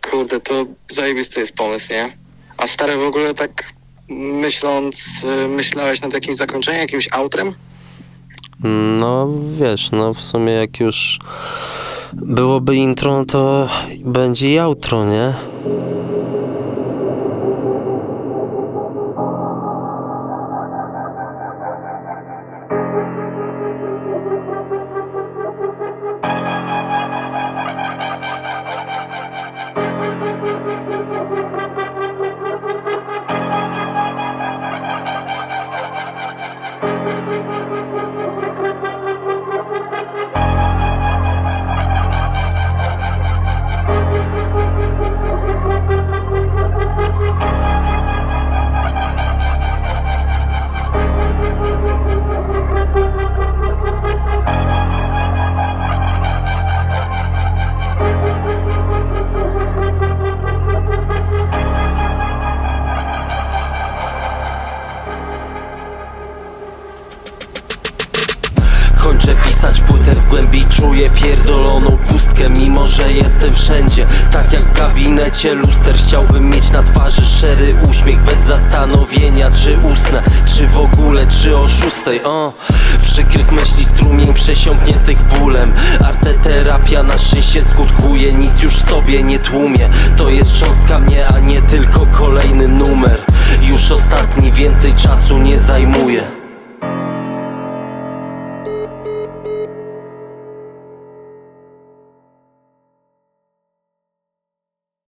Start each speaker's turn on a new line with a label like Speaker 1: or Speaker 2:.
Speaker 1: Kurde, to zajebisty jest pomysł, nie? A stary w ogóle tak myśląc, y, myślałeś nad jakimś zakończeniem, jakimś outrem?
Speaker 2: No wiesz, no w sumie jak już byłoby intro, no to będzie i outro, nie? Kończę pisać płytę w głębi Czuję pierdoloną pustkę Mimo, że jestem wszędzie. Tak jak w gabinecie luster Chciałbym mieć na twarzy. Szczery uśmiech Bez zastanowienia czy usnę Czy w ogóle, czy o szóstej. O, Przykrych myśli strumień przesiąkniętych bólem. Arteterapia na szczęście skutkuje Nic już w sobie nie tłumie. To jest cząstka mnie, a nie tylko kolejny numer. Już ostatni więcej czasu nie zajmuje thank you